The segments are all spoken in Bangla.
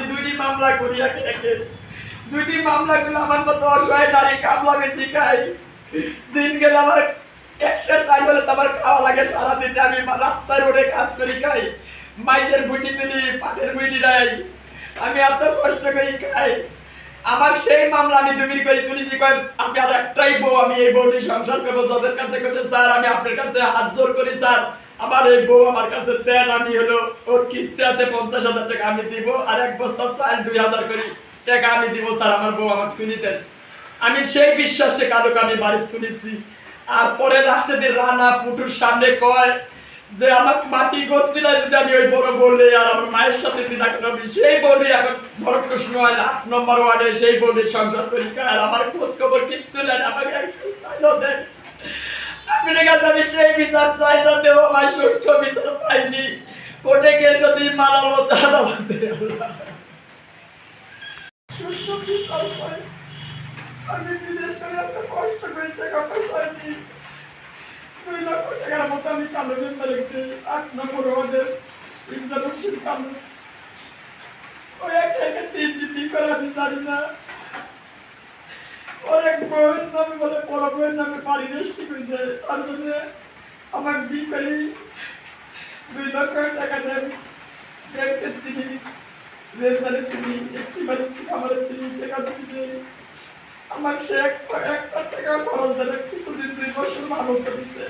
আমি দুইটি মামলা করি একে একে দুইটি মামলা করলে আমার মতো অসহায় নারী কামলা বেশি খাই দিন গেলে আমার তো আমার খাওয়া লাগে, সারাদিন আমি রাস্তায় কাজ করি, খাই। মাইসের বুটি তুলি পাটের বুটি আমি এত কষ্ট করি, খাই। আমার সেই মামলা আমি দুবির করে, তুলেছি, কয়, আমি আর একটাই বউ, আমি এই বউটি সংসার করব, যাদের কাছে কাছে স্যার, আমি আপনার কাছে হাত জোর করি, স্যার। আমার এই বউ আমার কাছে দেন, আমি হলো ওর কিস্তি আছে পঞ্চাশ হাজার টাকা, আমি দিব, আর এক বস্তা চাল দুই হাজার করি টাকা আমি দিব, স্যার, আমার বউ আমাকে তুলি দেন। আমি সেই বিশ্বাসে কালকে আমি বাড়ি তুলেছি। আর পরে দিন রানা পুটুর সামনে কয় যে আমার মাটি গোষ্ঠী না যদি আমি ওই বড় বললে আর আমার মায়ের সাথে চিন্তা করে আমি সেই বলি এখন বড় প্রশ্ন হয় আট নম্বর ওয়ার্ডে সেই বলি সংসার করি, আর আমার খোঁজ খবর কিচ্ছু নেন আমাকে দেন। আপনার আমি সেই বিচার চাই যাতে আমার সুস্থ বিচার পাইনি কোর্টে গিয়ে যদি মানালো তাহলে সুস্থ বিচার পাই আমি বিদেশ করে কষ্ট করে টাকা পয়সা মতো আমি কালো রেখেছি আট নম্বর ওয়ার্ডের ইন্দ্রদর্শন কালো ওই তিন ডিগ্রি করে আমি জানি না অনেক বউয়ের নামে বলে, বড় বউয়ের নামে বাড়ি রেজিস্ট্রি করে দেয়। তার জন্য আমার বিয়ে দুই লক্ষ টাকা দেন। ব্যাংকের তিনি। রেলবারের তিনি। একটি বাড়ির খাবারের তিনি টাকা দিতে আমার সে একটা একটা টাকা খরচ দেবে কিছুদিন দুই বছর ভালো চলছে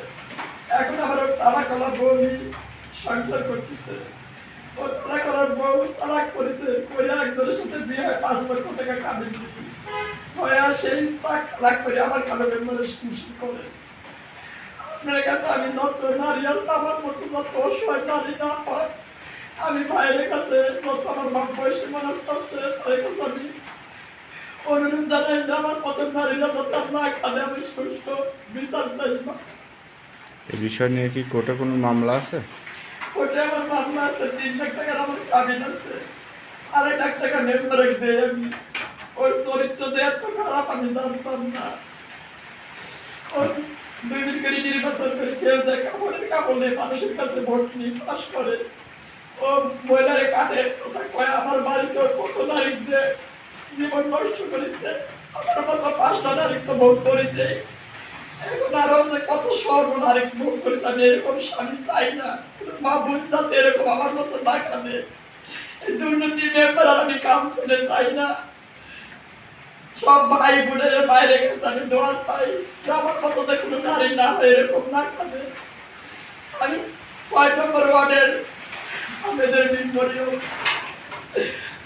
এখন আবার তারা কলা বউই সংসার করতেছে। ও তারা কলার বউ তালাক করেছে। করে একজনের সাথে বিয়ে হয়, পাঁচ লক্ষ টাকা কাবিল হয়া সেই তালাক করে আমার সংসার করে। আপনার কাছে আমি যত নারী আছে আমার মতো যত অসহায় নারী না আমি ভাইয়ের কাছে যত আমার বাপ বয়সী মানুষ আছে তাদের কাছে আমি অনুরোধ জানাই যে আমার মতো নারীরা যাতে না খালে আমি সুস্থ বিচার চাই এই বিষয় নিয়ে কি কোর্টে কোনো মামলা আছে? ওটা আমার মামলা আছে তিন লাখ টাকার আমার কাবিন আছে। আড়াই লাখ টাকা মেম্বার দেয় আমি। ওর চরিত্র যে এত খারাপ আমি জানতাম না। দুই দিন করে নির্বাচন করে কেউ যায়, কাপড়ের কাপড় মানুষের কাছে ভোট নিয়ে পাশ করে। ও মহিলারে কাটে ওটা কয়, আমার বাড়িতে কত নারী যে জীবন নষ্ট করেছে, আমার মতো পাঁচটা নারী তো ভোট করেছে। এখন আরও যে কত সর্বনারী ভোগ করেছে, আমি এরকম স্বামী চাই না। মা বোন যাতে এরকম আমার মতো কাঁদে। এই দুর্নীতি আর আমি কাউন্সিলে চাই না। সব ভাই বোনের বাইরে গেছে, আমি দোয়া চাই আমার মতো যে কোনো নারী না হয় এরকম না কাঁদে আমি ছয় নম্বর ওয়ার্ডের আমাদের বিপরীয়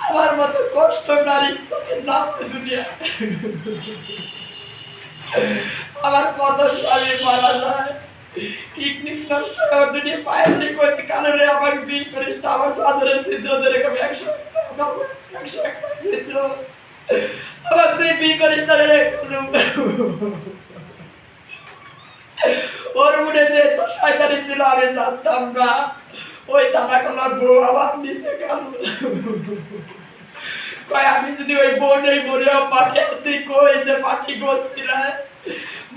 আমার মতো কষ্ট নারী চোখের না দুনিয়া। আমার কত স্বামী মারা যায়। কিডনি নষ্ট হওয়ার দুনিয়া পায়ে কইছে কালরে আমার বিল করিস আমার শাশুড়ের ছিদ্র যেরকম একশো একশো একটা ছিদ্র আমার তুই বিয়ে করিস না রে ওর মনে যে এত শয়তানি ছিল, আমি জানতাম না। ওই দাদা কলার বউ আমার নিচে কাল কয়, আমি যদি ওই বোনের মরেও মাঠে তুই কই যে মাটি গোসছিলাম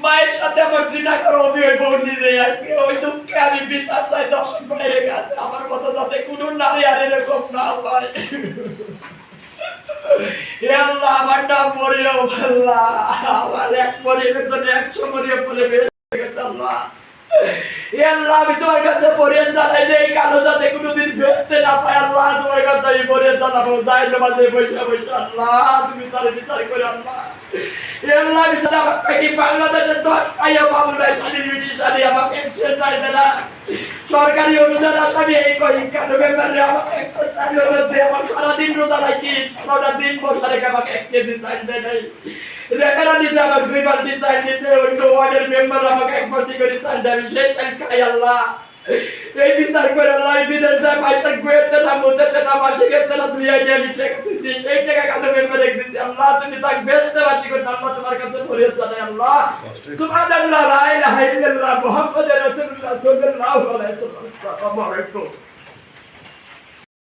মায়ের সাথে আমার জিনা করো, আমি ওই বোন নিয়ে আজকে। ওই দুঃখে আমি বিচার চাই দর্শক বাইরে গেছে। আমার মতো যাতে কোনো নারী আর এরকম না হয়। আল্লাহ, আমার নাম মরিও আল্লাহ। আমার এক মরিয়ে জন্য একশো বলে বেড়ে গেছে, আল্লাহ। আল্লাহ, আমি তোমার কাছে পরিয়ান জানাই যে, এই কালো যাতে কোনোদিন বেচতে না পায়, আল্লাহ। তোমার কাছে আমি পরিয়ান জানাব যাই মাঝে বসে বসে, আল্লাহ। তুমি তার বিচার করে, আল্লাহ। আল্লাহ বিচার আমাকে কি বাংলাদেশের দশ পাইয়া পাবো না শাড়ি রুটি শাড়ি আমাকে একশো চাই না। সরকারি অনুদান আসামি এই কয়েক ব্যাপারে আমাকে সারাদিন রোজা রাখি সারাটা দিন বসা রেখে আমাকে এক কেজি চাই দেয় নাই। রেখারা নিচে আমার দুই বালতি দিয়েছে অন্য ওয়ার্ডের মেম্বার আমাকে এক বালতি করে চাই দেয় সেই চাই খাই, আল্লাহ। এই বিচার করে আমি বিদেশ যায়, পয়সা গুয়েতে না মুতেতে না মাসে গেতে না দুই আইডিয়া টাকা দিছি, সেই টাকা কালো মেম্বার দিছি। আল্লাহ, তুমি তাকে বেচতে পারছি করে আল্লাহ তোমার কাছে ফরিয়াদ জানাই, আল্লাহ। সুবহানাল্লাহ, লা ইলাহা ইল্লাল্লাহ, মুহাম্মাদুর রাসূলুল্লাহ সাল্লাল্লাহু আলাইহি ওয়াসাল্লাম